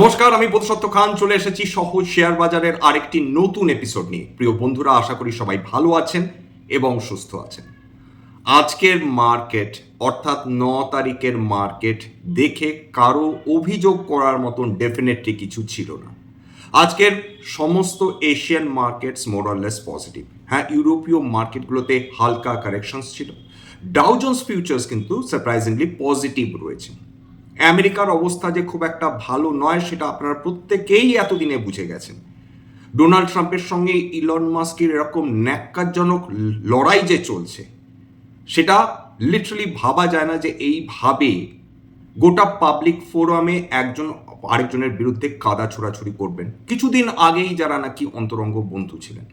নমস্কার, আমি বোধসত্ত্ব খান, চলে এসেছি সহজ শেয়ার বাজারের আরেকটি নতুন এপিসোড নিয়ে। প্রিয় বন্ধুরা, আশা করি সবাই ভালো আছেন এবং সুস্থ আছেন। আজকের মার্কেট অর্থাৎ ন তারিখের মার্কেট দেখে কারও অভিযোগ করার মতন ডেফিনেটলি কিছু ছিল না। আজকের সমস্ত এশিয়ান মার্কেটস মোরাললেস পজিটিভ হ্যাঁ ইউরোপীয় মার্কেটগুলোতে হালকা কারেকশনস ছিল। ডাউজন্স ফিউচার্স কিন্তু সারপ্রাইজিংলি পজিটিভ রয়েছে। আমেরিকার অবস্থা যে খুব একটা ভালো নয়, সেটা আপনারা প্রত্যেকেই এতদিনে বুঝে গেছেন। ডোনাল্ড ট্রাম্পের সঙ্গে ইলন মাস্কের এরকম ন্যাক্কারজনক লড়াই যে চলছে, সেটা লিটারালি ভাবা যায় না যে এইভাবে গোটা পাবলিক ফোরামে একজন আরেকজনের বিরুদ্ধে কাদা ছোড়াছুড়ি করবেন। কিছুদিন আগেই যারা নাকি অন্তরঙ্গ বন্ধু ছিলেন।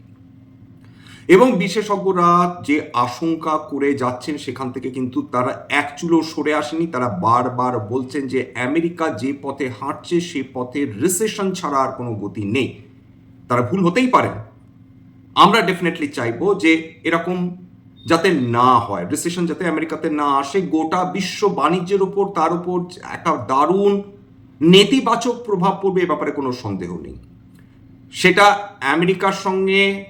এবং বিশেষজ্ঞরা যে আশঙ্কা করে যাচ্ছেন সেখান থেকে কিন্তু তারা এক চুলো সরে আসেনি। তারা বারবার বলছেন যে আমেরিকা যে পথে হাঁটছে সে পথে রিসেশন ছাড়া আর কোনো গতি নেই। তারা ভুল হতেই পারে। আমরা ডেফিনেটলি চাইব যে এরকম যাতে না হয় রিসেশন যাতে আমেরিকাতে না আসে, গোটা বিশ্ব বাণিজ্যের উপর, তার উপর একটা দারুণ নেতিবাচক প্রভাব পড়বে এ ব্যাপারে কোনো সন্দেহ নেই। সেটা আমেরিকার সঙ্গে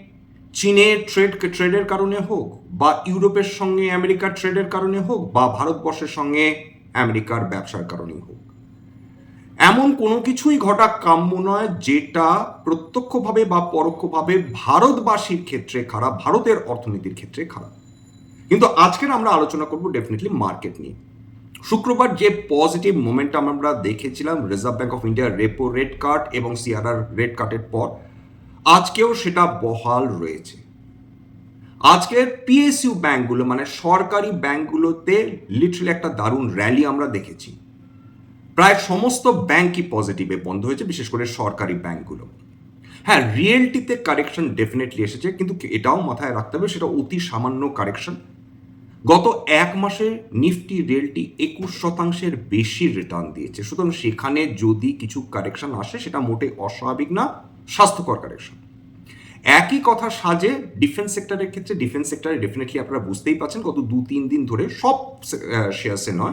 চীনের ট্রেড ট্রেডের কারণে হোক বা ইউরোপের সঙ্গে আমেরিকার ট্রেডের কারণে হোক বা ভারতবর্ষের সঙ্গে আমেরিকার ব্যবসার কারণেই হোক। এমন কোনো কিছুই ঘটা কাম্য নয় যেটা প্রত্যক্ষভাবে বা পরোক্ষভাবে ভারতবাসীর ক্ষেত্রে খারাপ, ভারতের অর্থনীতির ক্ষেত্রে খারাপ। কিন্তু আজকের আমরা আলোচনা করব ডেফিনেটলি মার্কেট নিয়ে। শুক্রবার যে পজিটিভ মোমেন্টাম আমরা দেখেছিলাম রিজার্ভ ব্যাঙ্ক অফ ইন্ডিয়ার রেপো রেট কাট এবং সিআরআর রেট কাটের পর আজকেও সেটা বহাল রয়েছে। আজকের পিএসইউ ব্যাংকগুলো মানে সরকারি ব্যাংকগুলোতে লিটারালি একটা দারুণ র্যালি আমরা দেখেছি। প্রায় সমস্ত ব্যাংকই পজিটিভে বন্ধ হয়েছে, বিশেষ করে সরকারি ব্যাংকগুলো। হ্যাঁ রিয়েলটিতে কারেকশন ডেফিনেটলি এসেছে, কিন্তু এটাও মাথায় রাখতে হবে, সেটা অতি সামান্য কারেকশন গত এক মাসে নিফটি রিয়েলটি একুশ শতাংশের বেশি রিটার্ন দিয়েছে। সুতরাং সেখানে যদি কিছু কারেকশন আসে, সেটা মোটে অস্বাভাবিক না, স্বাস্থ্যকর কারেকশন একই কথা সাজে ডিফেন্স সেক্টরের ক্ষেত্রে ডিফেন্স সেক্টরে ডেফিনেটলি আপনারা বুঝতেই পাচ্ছেন গত দু, তিন দিন ধরে সব শেয়ার্সে নয়।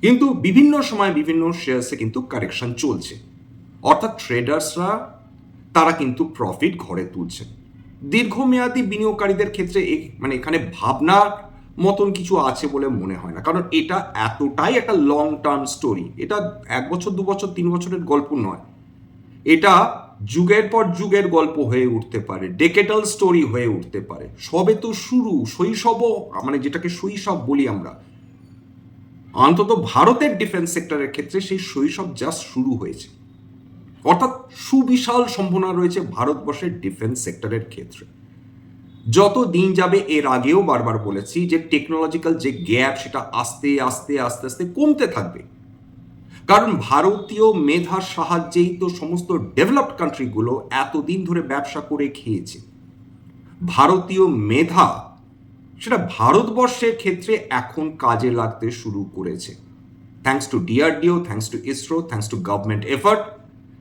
কিন্তু বিভিন্ন সময় বিভিন্ন শেয়ার্সে কিন্তু কারেকশন চলছে। অর্থাৎ ট্রেডার্সরা তারা কিন্তু প্রফিট ঘরে তুলছে। দীর্ঘমেয়াদী বিনিয়োগকারীদের ক্ষেত্রে মানে এখানে ভাবনার মতন কিছু আছে বলে মনে হয় না। কারণ এটা এতটাই একটা লং টার্ম স্টোরি এটা এক বছর, দু বছর, তিন বছরের গল্প নয়। এটা যুগের পর যুগের গল্প হয়ে উঠতে পারে ডেকেটাল স্টোরি হয়ে উঠতে পারে। সবে তো শুরু শৈশবও মানে যেটাকে শৈশব বলি আমরা। অন্তত ভারতের ডিফেন্স সেক্টরের ক্ষেত্রে সেই শৈশব জাস্ট শুরু হয়েছে। অর্থাৎ সুবিশাল সম্ভাবনা রয়েছে ভারতবর্ষের ডিফেন্স সেক্টরের ক্ষেত্রে। যত দিন যাবে এর আগেও বারবার বলেছি যে টেকনোলজিক্যাল যে গ্যাপ সেটা আস্তে আস্তে আস্তে আস্তে কমতে থাকবে। কারণ ভারতীয় মেধার সাহায্যেই তো সমস্ত ডেভেলপড কান্ট্রিগুলো এতদিন ধরে ব্যবসা করে খেয়েছে। ভারতীয় মেধা সেটা ভারতবর্ষের ক্ষেত্রে এখন কাজে লাগতে শুরু করেছে। Thanks to DRDO thanks to ISRO thanks to government effort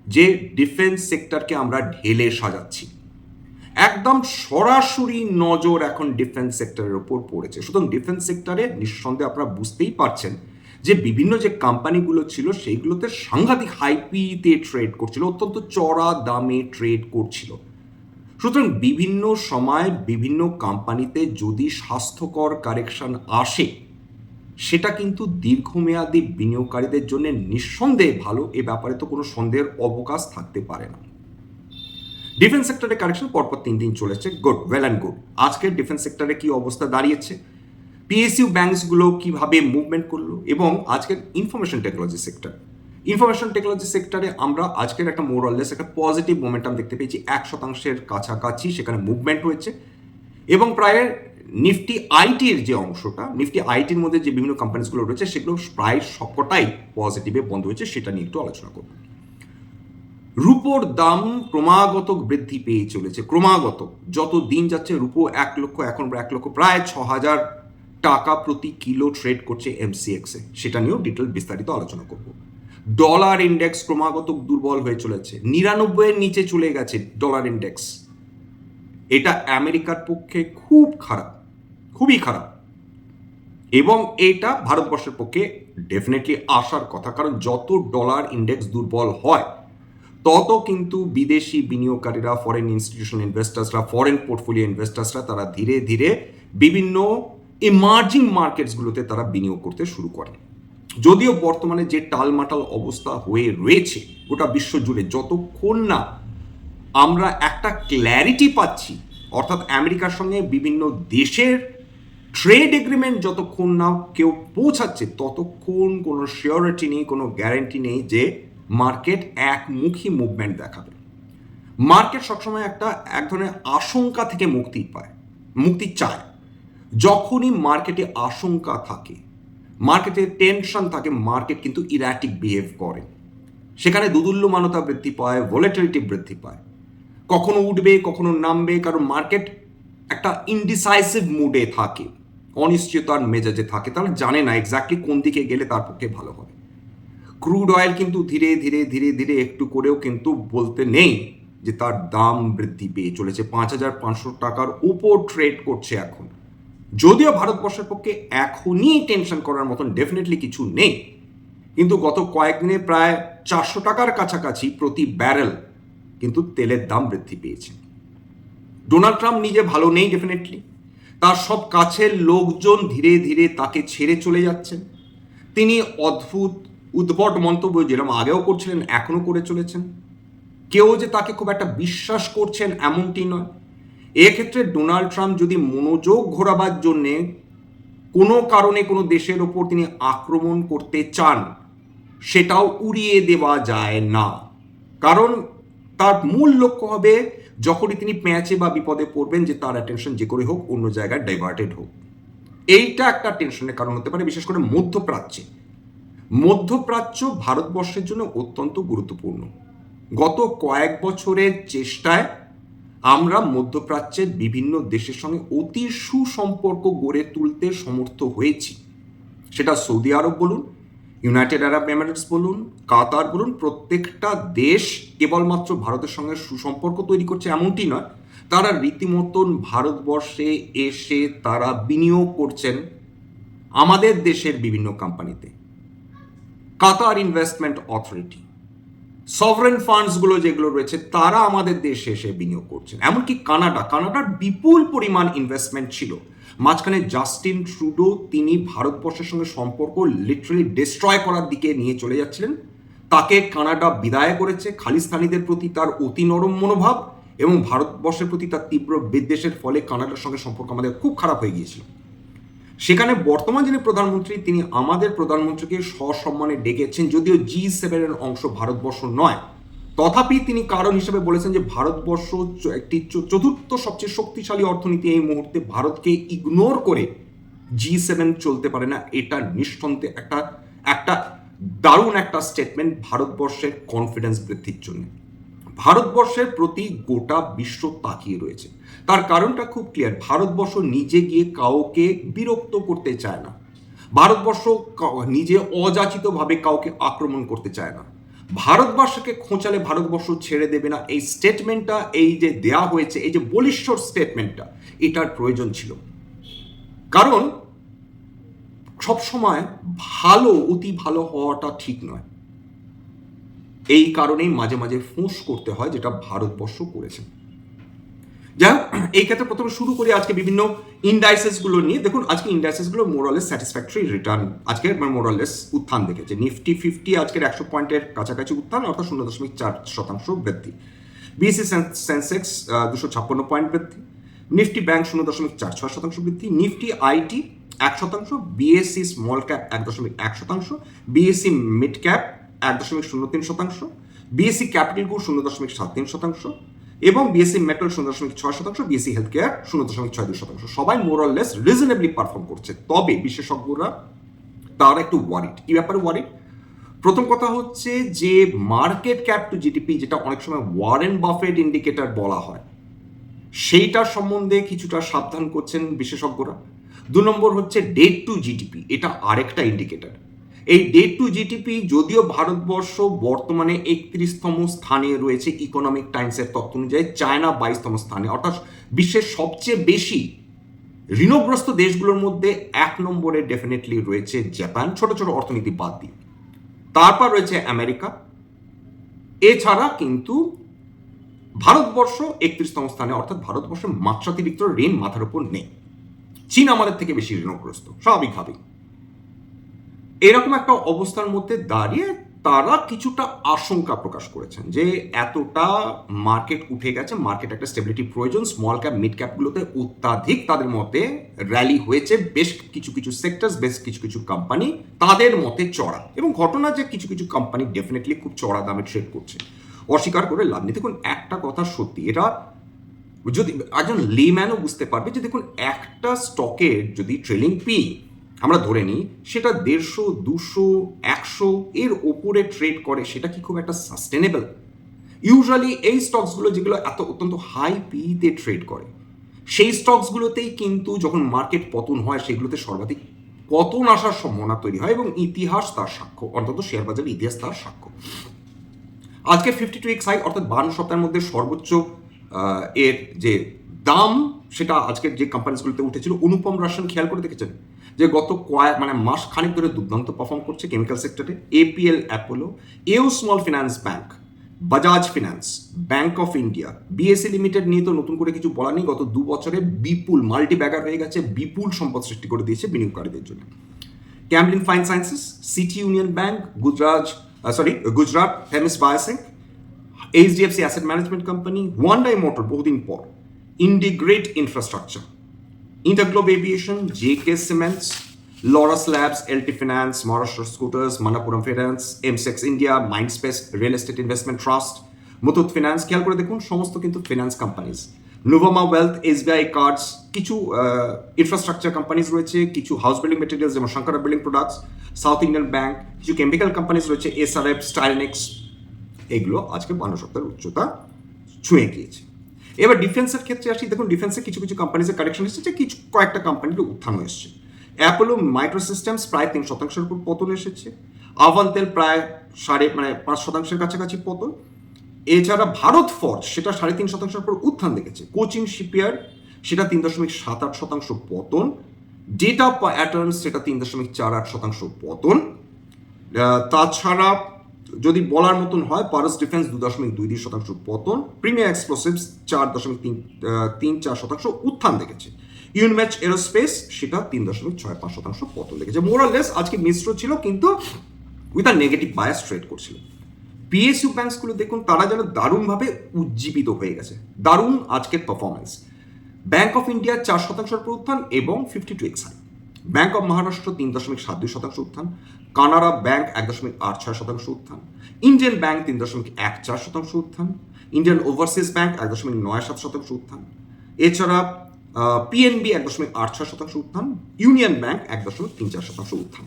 যে ডিফেন্স সেক্টরকে আমরা ঢেলে সাজাচ্ছি। একদম সরাসরি নজর এখন ডিফেন্স সেক্টরের ওপর পড়েছে। সুতরাং ডিফেন্স সেক্টরে নিঃসন্দেহে আপনারা বুঝতেই পারছেন যে বিভিন্ন যে কোম্পানিগুলো ছিল সেইগুলোতে সাংঘাতিক হাইপিতে ট্রেড করছিল, অত্যন্ত চড়া দামে ট্রেড করছিল। সুতরাং বিভিন্ন সময় বিভিন্ন কোম্পানিতে যদি স্বাস্থ্যকর কারেকশন আসে, সেটা কিন্তু দীর্ঘমেয়াদী বিনিয়োগকারীদের জন্য নিঃসন্দেহে ভালো, এ ব্যাপারে তো কোনো সন্দেহের অবকাশ থাকতে পারে না। ডিফেন্স সেক্টরে কারেকশন পরপর তিন দিন চলেছে। গুড ওয়েল অ্যান্ড গুড আজকের ডিফেন্স সেক্টরে কি অবস্থা দাঁড়িয়েছে? পিএসইউ ব্যাংকসগুলো কীভাবে মুভমেন্ট করল এবং আজকের information technology sector information technology সেক্টরে আমরা আজকের একটা মোরলেস একটা পজিটিভ মোমেন্টাম দেখতে পেয়েছি, এক শতাংশের কাছাকাছি সেখানে মুভমেন্ট হয়েছে এবং প্রায় নিফটি আইটির যে অংশটা নিফটি আইটির মধ্যে যে বিভিন্ন কোম্পানিজগুলো রয়েছে সেগুলো প্রায় সবকটাই পজিটিভে বন্ধ হয়েছে সেটা নিয়ে একটু আলোচনা করব। রুপোর দাম ক্রমাগত বৃদ্ধি পেয়ে চলেছে, ক্রমাগত। যত দিন যাচ্ছে রুপো এক লক্ষ, এখন এক লক্ষ, প্রায় ছ হাজার টাকা প্রতি কিলো ট্রেড করছে এমসিএক্সে সেটা নিয়েও ডিটেল বিস্তারিত আলোচনা করব। ডলার ইন্ডেক্স ক্রমাগত দুর্বল হয়ে চলেছে। নিরানব্বইয়ের নিচে চলে গেছে ডলার ইন্ডেক্স এটা আমেরিকার পক্ষে খুব খারাপ, খুবই খারাপ। এবং এটা ভারতবর্ষের পক্ষে ডেফিনেটলি আসার কথা, কারণ যত ডলার ইন্ডেক্স দুর্বল হয়, তত কিন্তু বিদেশি বিনিয়োগকারীরা ফরেন ইনস্টিটিউশন ইনভেস্টার্সরা ফরেন পোর্টফোলিও ইনভেস্টার্সরা তারা ধীরে ধীরে বিভিন্ন ইমার্জিং মার্কেটসগুলোতে তারা বিনিয়োগ করতে শুরু করে। যদিও বর্তমানে যে টালমাটাল অবস্থা হয়ে রয়েছে গোটা বিশ্ব জুড়ে, যতক্ষণ না আমরা একটা ক্ল্যারিটি পাচ্ছি, অর্থাৎ আমেরিকার সঙ্গে বিভিন্ন দেশের ট্রেড এগ্রিমেন্ট যতক্ষণ না কেউ পৌঁছাচ্ছে, ততক্ষণ কোনো শিওরিটি নেই, কোনো গ্যারেন্টি নেই যে মার্কেট একমুখী মুভমেন্ট দেখাবে। মার্কেট সবসময় একটা এক ধরনের আশঙ্কা থেকে মুক্তি পায়, মুক্তি চায়। যখনই মার্কেটে আশঙ্কা থাকে মার্কেটে টেনশন থাকে মার্কেট কিন্তু ইরাটিক বিহেভ করে। সেখানে দুদুল্যমানতা বৃদ্ধি পায় ভোলেটিলিটি বৃদ্ধি পায়। কখনো উঠবে, কখনো নামবে, কারণ মার্কেট একটা ইনডিসাইসিভ মুডে থাকে অনিশ্চয়তার মেজাজে থাকে। তাহলে জানে না এক্স্যাক্টলি কোন দিকে গেলে তার পক্ষে ভালো হবে। ক্রুড অয়েল কিন্তু ধীরে ধীরে ধীরে ধীরে একটু করেও কিন্তু বলতে নেই যে তার দাম বৃদ্ধি পেয়ে চলেছে। পাঁচ হাজার পাঁচশো টাকার উপর ট্রেড করছে এখন। যদিও ভারতবর্ষের পক্ষে এখনই টেনশন করার মতন ডেফিনেটলি কিছু নেই, কিন্তু গত কয়েকদিনে প্রায় চারশো টাকার কাছাকাছি প্রতি ব্যারেল কিন্তু তেলের দাম বৃদ্ধি পেয়েছে। ডোনাল্ড ট্রাম্প নিজে ভালো নেই ডেফিনেটলি তার সব কাছের লোকজন ধীরে ধীরে তাকে ছেড়ে চলে যাচ্ছেন। তিনি অদ্ভুত, উদ্ভট মন্তব্য যেরকম আগেও করছিলেন, এখনও করে চলেছেন। কেউ যে তাকে খুব একটা বিশ্বাস করছেন এমনটি নয়। এক্ষেত্রে ডোনাল্ড ট্রাম্প যদি মনোযোগ ঘোরাবার জন্যে কোনো কারণে কোনো দেশের ওপর তিনি আক্রমণ করতে চান, সেটাও উড়িয়ে দেওয়া যায় না। কারণ তার মূল লক্ষ্য হবে যখনই তিনি প্যাঁচে বা বিপদে পড়বেন যে তার অ্যাটেনশন যে করে হোক, অন্য জায়গায় ডাইভার্টেড হোক। এইটা একটা টেনশনের কারণ হতে পারে, বিশেষ করে মধ্যপ্রাচ্যে। মধ্যপ্রাচ্য ভারতবর্ষের জন্য অত্যন্ত গুরুত্বপূর্ণ। গত কয়েক বছরের চেষ্টায় আমরা মধ্যপ্রাচ্যের বিভিন্ন দেশের সঙ্গে অতি সুসম্পর্ক গড়ে তুলতে সমর্থ হয়েছি। সেটা সৌদি আরব বলুন, ইউনাইটেড আরব এমিরেটস বলুন, কাতার বলুন, প্রত্যেকটা দেশ কেবলমাত্র ভারতের সঙ্গে সুসম্পর্ক তৈরি করছে এমনটি নয়। তারা রীতিমতন ভারতবর্ষে এসে তারা বিনিয়োগ করছেন আমাদের দেশের বিভিন্ন কোম্পানিতে। কাতার ইনভেস্টমেন্ট অথরিটি সভরেন ফান্ডসগুলো যেগুলো রয়েছে, তারা আমাদের দেশে এসে বিনিয়োগ করছেন। এমনকি কানাডা, কানাডার বিপুল পরিমাণ ইনভেস্টমেন্ট ছিল। মাঝখানে জাস্টিন ট্রুডো তিনি ভারতবর্ষের সঙ্গে সম্পর্ক লিটারালি ডিস্ট্রয় করার দিকে নিয়ে চলে যাচ্ছিলেন। তাকে কানাডা বিদায় করেছে, খালিস্তানিদের প্রতি তার অতি নরম মনোভাব এবং ভারতবর্ষের প্রতি তার তীব্র বিদ্বেষের ফলে কানাডার সঙ্গে সম্পর্ক আমাদের খুব খারাপ হয়ে গিয়েছিল। সেখানে বর্তমান যিনি প্রধানমন্ত্রী, তিনি আমাদের প্রধানমন্ত্রীকে সসম্মানে ডেকেছেন, যদিও জি সেভেনের অংশ ভারতবর্ষ নয়। তথাপি তিনি কারণ হিসেবে বলেছেন যে, ভারতবর্ষ একটি চতুর্থ সবচেয়ে শক্তিশালী অর্থনীতি এই মুহূর্তে ভারতকে ইগনোর করে জি সেভেন চলতে পারে না। এটা নিঃসন্দেহে একটা একটা দারুণ একটা স্টেটমেন্ট ভারতবর্ষের কনফিডেন্স বৃদ্ধির জন্য। ভারতবর্ষের প্রতি গোটা বিশ্ব তাকিয়ে রয়েছে। তার কারণটা খুব ক্লিয়ার ভারতবর্ষ নিজে গিয়ে কাউকে বিরক্ত করতে চায় না। ভারতবর্ষ নিজে অযাচিতভাবে কাউকে আক্রমণ করতে চায় না। ভারতবর্ষকে খোঁচালে ভারতবর্ষ ছেড়ে দেবে না। এই স্টেটমেন্টটা এই যে দেয়া হয়েছে, এই যে বলিষ্ঠর স্টেটমেন্টটা এটার প্রয়োজন ছিল। কারণ সবসময় ভালো, অতি ভালো হওয়াটা ঠিক নয়। এই কারণেই মাঝে মাঝে ফোঁস করতে হয়, যেটা ভারতবর্ষ করেছে। হোক এই ক্ষেত্রে প্রথমে শুরু করি আজকে বিভিন্ন ইন্ডাইসেসগুলো নিয়ে। দেখুন, আজকে ইন্ডাইসেসগুলো মোরালেস স্যাটিসফ্যাক্টরি রিটার্ন আজকে মোরালেস উত্থান দেখেছে। নিফটি ফিফটি আজকের একশো পয়েন্টের কাছাকাছি উত্থান, অর্থাৎ শূন্য দশমিক চার শতাংশ বৃদ্ধি। বিএসসি সেন্সেক্স দুশো ছাপ্পান্ন পয়েন্ট বৃদ্ধি। নিফটি ব্যাংক শূন্য দশমিক চার ছয় শতাংশ বৃদ্ধি। নিফটি আইটি এক শতাংশ। বিএসসি স্মল ক্যাপ এক দশমিক এক শতাংশ। বিএসসি মিড ক্যাপ এক দশমিক শূন্য তিন শতাংশ। বিএসসি ক্যাপিটাল গুড শূন্য দশমিক সাত তিন শতাংশ। এবং বিএসসি মেটাল শূন্য দশমিক ছয় শতাংশ বিএসসি হেলথ কেয়ার শূন্য দশমিক ছয় দুই শতাংশ। সবাই মোরাললেস রিজনেবলি পারফর্ম করছে। তবে বিশেষজ্ঞরা তারা একটু ওয়ারিড কি ব্যাপারে ওয়ারিড প্রথম কথা হচ্ছে যে মার্কেট ক্যাপ টু জিডিপি যেটা অনেক সময় ওয়ারেন বাফেট ইন্ডিকেটর বলা হয়, সেইটার সম্বন্ধে কিছুটা সাবধান করছেন বিশেষজ্ঞরা। দু নম্বর হচ্ছে ডেট টু জিডিপি এটা আরেকটা ইন্ডিকেটর এই ডেট টু জিডিপি যদিও ভারতবর্ষ বর্তমানে একত্রিশতম স্থানে রয়েছে ইকোনমিক টাইমসের তথ্য অনুযায়ী চায়না বাইশতম স্থানে। অর্থাৎ বিশ্বের সবচেয়ে বেশি ঋণগ্রস্ত দেশগুলোর মধ্যে এক নম্বরে ডেফিনেটলি রয়েছে জাপান ছোট ছোট অর্থনীতি বাদ দিয়ে। তারপর রয়েছে আমেরিকা এছাড়া কিন্তু ভারতবর্ষ একত্রিশতম স্থানে, অর্থাৎ ভারতবর্ষের মাত্রাতিরিক্ত ঋণ মাথার উপর নেই। চীন আমাদের থেকে বেশি ঋণগ্রস্ত, স্বাভাবিকভাবেই। এরকম একটা অবস্থার মধ্যে দাঁড়িয়ে তারা কিছুটা আশঙ্কা প্রকাশ করেছেন যে এতটা মার্কেট উঠে গেছে মার্কেট একটা স্টেবিলিটি প্রয়োজন স্মল ক্যাপ মিড ক্যাপগুলোতে অত্যাধিক তাদের মতে র্যালি হয়েছে, বেশ কিছু কিছু সেক্টরস বেশ কিছু কিছু কোম্পানি তাদের মতে চড়া। এবং ঘটনা যে কিছু কিছু কোম্পানি ডেফিনেটলি খুব চড়া দামে ট্রেড করছে। অস্বীকার করে লাভ নেই। দেখুন, একটা কথা সত্যি এটা যদি একজন লেম্যানও বুঝতে পারবে যে দেখুন, একটা স্টকের যদি ট্রেলিং পি আমরা ধরে নিই, সেটা দেড়শো, দুশো, একশো এর ওপরে ট্রেড করে, সেটা কি খুব একটা সাস্টেনেবল ইউজুয়ালি এই স্টকসগুলো যেগুলো এত অত্যন্ত হাই পিতে ট্রেড করে, সেই স্টকসগুলোতেই কিন্তু যখন মার্কেট পতন হয়, সেগুলোতে সর্বাধিক পতন আসার সম্ভাবনা তৈরি হয় এবং ইতিহাস তার সাক্ষ্য, অন্তত শেয়ার বাজারের ইতিহাস তার সাক্ষ্য। আজকে ফিফটি টু এক্স হাই অর্থাৎ বান্ন সপ্তাহের মধ্যে সর্বোচ্চ এর যে দাম, সেটা আজকের যে কোম্পানিগুলোতে উঠেছিল, অনুপম রাশন খেয়াল করে দেখেছেন? যে গত কয়েক মানে মাস খানিক ধরে দুর্দান্ত পারফর্ম করছে কেমিক্যাল সেক্টরে APL Apollo AU small finance bank Bajaj finance bank of India BSC limited নিয়ে তো নতুন করে কিছু বলা নেই। গত দু বছরে বিপুল মাল্টি ব্যাগার হয়ে গেছে, বিপুল সম্পদ সৃষ্টি করে দিয়েছে বিনিয়োগকারীদের জন্য। Camlin fine sciences city union bank Gujarat sorry Gujarat Themis Biosyn HDFC asset management company Hyundai motor বহুদিন পর। IndiGrid infrastructure InterGlobe aviation JK cements Laurus labs LT finance Maharashtra scooters Manappuram finance MCX India Mindspace real estate investment trust Muthoot finance খেয়াল করে দেখুন, সমস্ত কিন্তু finance companies Nuvama wealth SBI cards কিছু infrastructure companies রয়েছে, কিছু house building materials যেমন Shankara building products south Indian bank কিছু কেমিক্যাল কোম্পানিজ রয়েছে এসআরএফ স্টাইলনেক্স এগুলো আজকে বান্ন উচ্চতা ছুঁয়ে গিয়েছে। এবার ডিফেন্সের ক্ষেত্রে আসি, দেখুন ডিফেন্সে কিছু কিছু কোম্পানিজের কারেকশন এসেছে, কিছু কয়েকটা কোম্পানির উত্থান এসেছে। অ্যাপোলো মাইক্রো সিস্টেমস প্রায় তিন শতাংশের উপর পতন এসেছে। আভান্তেল প্রায় সাড়ে মানে পাঁচ শতাংশের কাছাকাছি পতন। এছাড়া ভারত ফর্জ সেটা সাড়ে তিন শতাংশের উপর উত্থান দেখেছে। কোচিং শিপইয়ার্ড সেটা তিন দশমিক সাত আট শতাংশ পতন। ডেটা প্যাটার্ন সেটা তিন দশমিক চার আট শতাংশ পতন। তাছাড়া যদি বলার মতন হয় পারস ডিফেন্স দু দশমিক দুই দুই শতাংশ পতন প্রিমিয়ার এক্সপ্লোসিভস চার দশমিক তিন তিন চার শতাংশ উত্থান দেখেছে। ইউনম্যাচ এরোস্পেস সেটা তিন দশমিক ছয় পাঁচ শতাংশ পতন দেখেছে। মোরালেস আজকে মিশ্র ছিল, কিন্তু with a negative bias trade করছিল। পিএসইউ ব্যাংকসগুলো দেখুন, তারা যেন দারুণভাবে উজ্জীবিত হয়ে গেছে। দারুণ আজকের পারফরমেন্স ব্যাংক অফ ইন্ডিয়া চার শতাংশের উপর উত্থান এবং ফিফটি টু এক্স ব্যাংক অফ মহারাষ্ট্র তিন দশমিক সাত দুই শতাংশ উত্থান। কানাড়া ব্যাঙ্ক এক দশমিক আট ছয় শতাংশ উত্থান। ইন্ডিয়ান ব্যাঙ্ক তিন দশমিক এক চার শতাংশ উত্থান। ইন্ডিয়ান ওভারসিজ ব্যাঙ্ক এক দশমিক নয় সাত শতাংশ উত্থান। এছাড়া পিএনবি এক দশমিক আট ছয় শতাংশ উত্থান। ইউনিয়ন ব্যাঙ্ক এক দশমিক তিন চার শতাংশ উত্থান।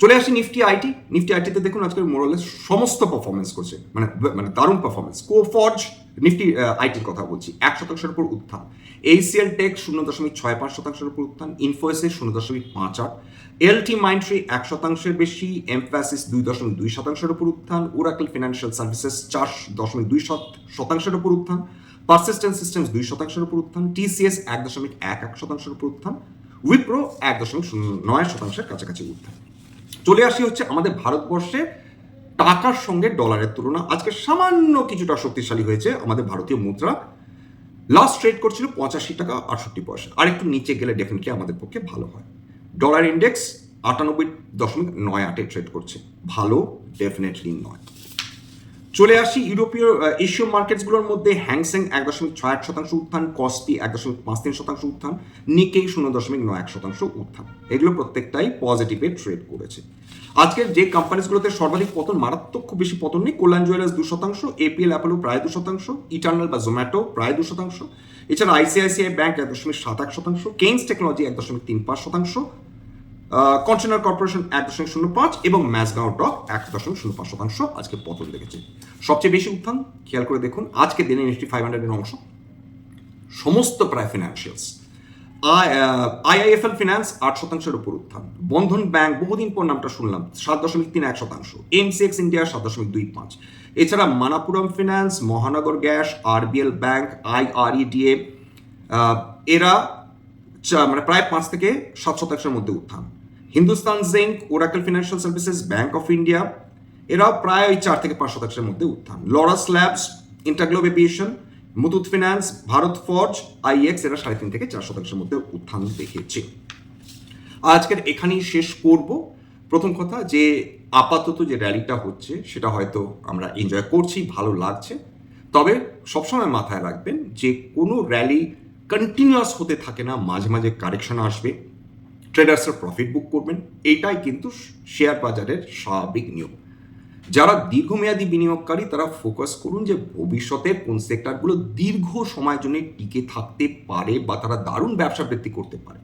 চলে আসি নিফটি আইটি নিফটি আইটিতে দেখুন আজকে মোরালেস সমস্ত পারফরমেন্স করছে মানে মানে দারুণ পারফরমেন্স কোফর্জ নিফটি আইটির কথা বলছি, এক শতাংশের উপর উত্থান। এইসিএল টেক শূন্য দশমিক ছয় পাঁচ শতাংশের উপর উত্থান ইনফোসিস শূন্য দশমিক পাঁচ আট। এলটি মাইন্ট্রি এক শতাংশের বেশি। এমফ্যাসিস দুই দশমিক দুই শতাংশের উপর উত্থান। ওরাকেল ফিনান্সিয়াল সার্ভিসেস চার দশমিক দুই শত- শতাংশের উপর উত্থান। পারসিস্টেন্ট সিস্টেমস দুই শতাংশের উপর উত্থান। টিসিএস এক দশমিক এক এক শতাংশের উপর উত্থান। উইপ্রো এক দশমিক শূন্য নয় শতাংশের কাছাকাছি উত্থান। চলে আসি হচ্ছে আমাদের ভারতবর্ষে টাকার সঙ্গে ডলারের তুলনা। আজকে সামান্য কিছুটা শক্তিশালী হয়েছে আমাদের ভারতীয় মুদ্রা। লাস্ট ট্রেড করছিল পঁচাশি টাকা আটষট্টি পয়সা। আর একটু নিচে গেলে ডেফিনেটলি আমাদের পক্ষে ভালো হয়। ডলার ইন্ডেক্স আটানব্বই দশমিক নয় আটে ট্রেড করছে। ভালো ডেফিনেটলি নয়। চলে আসি ইউরোপীয় এশীয় মার্কেটসগুলোর মধ্যে হ্যাংসেং এক দশমিক ছয় এক শতাংশ উত্থান কস্পি এক দশমিক পাঁচ তিন শতাংশ উত্থান নিকেই শূন্য দশমিক নয় এক শতাংশ উত্থান। এগুলো প্রত্যেকটাই পজিটিভে ট্রেড করেছে। আজকের যে কোম্পানিজগুলোতে সর্বাধিক পতন, মারাত্মক খুব বেশি পতন নেই কল্যাণ জুয়েলার্স দু শতাংশ এপিএল অ্যাপোলো প্রায় দু শতাংশ ইটার্নাল বা জোম্যাটো প্রায় দু শতাংশ। এছাড়া আইসিআইসিআই ব্যাংক এক দশমিক সাত এক শতাংশ কেইন্স টেকনোলজি এক দশমিক তিন পাঁচ শতাংশ কন্টেনার কর্পোরেশন এক দশমিক শূন্য পাঁচ এবং ম্যাসগাঁও ডক এক দশমিক শূন্য পাঁচ শতাংশ আজকে পতন দেখেছে। সবচেয়ে বেশি উত্থান, খেয়াল করে দেখুন, আজকে দিনে নিফটি ফাইভ হান্ড্রেডের অংশ। সমস্ত প্রায় ফিনান্সিয়ালস আইআইএফএল ফিনান্স আট শতাংশের উপর উত্থান। বন্ধন ব্যাংক বহুদিন পর নামটা শুনলাম, সাত দশমিক তিন এক শতাংশ। এমসিএক্স ইন্ডিয়া সাত দশমিক দুই পাঁচ। এছাড়া Manappuram finance Mahanagar gas RBL bank IREDA এরা মানে প্রায় পাঁচ থেকে সাত শতাংশের মধ্যে উত্থান। Hindustan zinc Oracle financial services bank of India এরাও প্রায় ওই চার থেকে পাঁচ শতাংশের মধ্যে উত্থান। Laurus labs InterGlobe aviation Muthoot finance Bharat forge IX এরা সাড়ে তিন থেকে চার শতাংশের মধ্যে উত্থান দেখিয়েছে আজকের এখানেই শেষ করব। প্রথম কথা যে আপাতত যে র্যালিটা হচ্ছে, সেটা হয়তো আমরা এনজয় করছি, ভালো লাগছে। তবে সবসময় মাথায় রাখবেন যে কোনো র্যালি কন্টিনিউয়াস হতে থাকে না, মাঝে মাঝে কারেকশন আসবে। ট্রেডার্সের প্রফিট বুক করবেন, এটাই কিন্তু শেয়ার বাজারের স্বাভাবিক নিয়ম। যারা দীর্ঘমেয়াদী বিনিয়োগকারী, তারা ফোকাস করুন যে ভবিষ্যতের কোন সেক্টরগুলো দীর্ঘ সময়ের জন্য টিকে থাকতে পারে বা তারা দারুণ ব্যবসা বৃদ্ধি করতে পারে।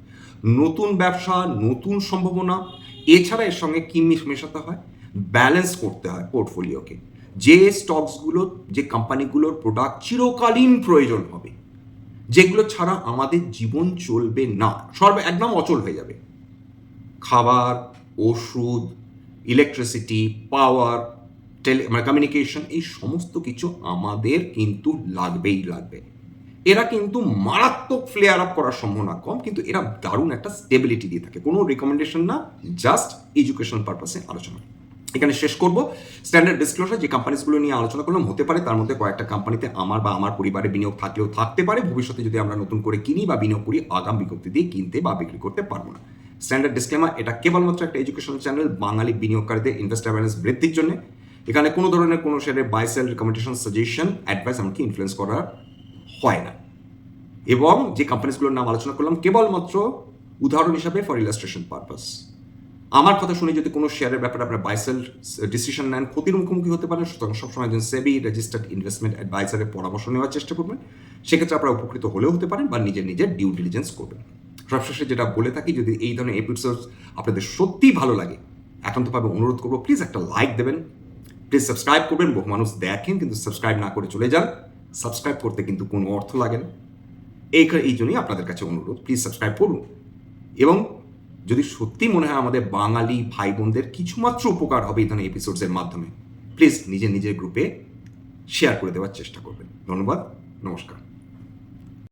নতুন ব্যবসা, নতুন সম্ভাবনা, এছাড়া এর সঙ্গে কি মিশ- মেশাতে হয়? ব্যালেন্স করতে হয় পোর্টফোলিওকে যে স্টকসগুলো যে কোম্পানিগুলোর প্রোডাক্ট চিরকালীন প্রয়োজন হবে যেগুলো ছাড়া আমাদের জীবন চলবে না। সর্ব একদম অচল হয়ে যাবে। খাবার, ওষুধ ইলেকট্রিসিটি পাওয়ার টেলি মানে কমিউনিকেশন এই সমস্ত কিছু আমাদের কিন্তু লাগবেই লাগবে। এরা কিন্তু মারাত্মক ফ্লেয়ার আপ করার সম্ভাবনা কম, কিন্তু এরা দারুণ একটা স্টেবিলিটি দিয়ে থাকে। কোনো রিকমেন্ডেশন না জাস্ট এডুকেশনাল পারপাসে আলোচনা। এখানে শেষ করব। স্ট্যান্ডার্ড ডিসক্লোজার যে কোম্পানিসগুলো নিয়ে আলোচনা করলাম, হতে পারে তার মধ্যে কয়েকটা কোম্পানিতে আমার বা আমার পরিবারের বিনিয়োগ থাকলেও থাকতে পারে। ভবিষ্যতে যদি আমরা নতুন করে কিনি বা বিনিয়োগ করি, আগাম বিজ্ঞপ্তি দিয়ে কিনতে বা বিক্রি করতে পারব না। স্ট্যান্ডার্ড ডিসক্লেমার এটা কেবলমাত্র একটা এডুকেশনাল চ্যানেল বাঙালি বিনিয়োগকারীদের ইনভেস্ট অ্যাওয়ারনেস বৃদ্ধির জন্য। এখানে কোনো ধরনের কোনো শেয়ারের buy sell recommendation suggestion advice এমনকি ইনফ্লুয়েন্স করা হয় না। এবং যে কোম্পানিসগুলোর নাম আলোচনা করলাম, কেবলমাত্র উদাহরণ হিসাবে ফর ইলাস্ট্রেশন পারপাস আমার কথা শুনে যদি কোনো শেয়ারের ব্যাপারে আপনার বাইসেল ডিসিশন নেন, ক্ষতির মুখোমুখি হতে পারেন সুতরাং সবসময় একজন সেবি রেজিস্টার্ড ইনভেস্টমেন্ট অ্যাডভাইসারের পরামর্শ নেওয়ার চেষ্টা করবেন। সেক্ষেত্রে আপনারা উপকৃত হলেও হতে পারেন বা নিজের নিজের ডিউ ডিলিজেন্স করবেন। সবশেষে যেটা বলে থাকি, যদি এই ধরনের এপিসোড আপনাদের সত্যিই ভালো লাগে একান্তভাবে অনুরোধ করব প্লিজ একটা লাইক দেবেন। প্লিজ সাবস্ক্রাইব করবেন, বহু মানুষ দেখেন, কিন্তু সাবস্ক্রাইব না করে চলে যান। সাবস্ক্রাইব করতে কিন্তু কোনো অর্থ লাগে না। এই এই জন্যই আপনাদের কাছে অনুরোধ প্লিজ সাবস্ক্রাইব করুন। এবং যদি সত্যি মনে হয় আমাদের বাঙালি ভাই বোনদের কিছুমাত্র উপকার হবে এই ধরনের এপিসোডসের মাধ্যমে প্লিজ নিজের নিজের গ্রুপে শেয়ার করে দেওয়ার চেষ্টা করবেন। ধন্যবাদ, নমস্কার।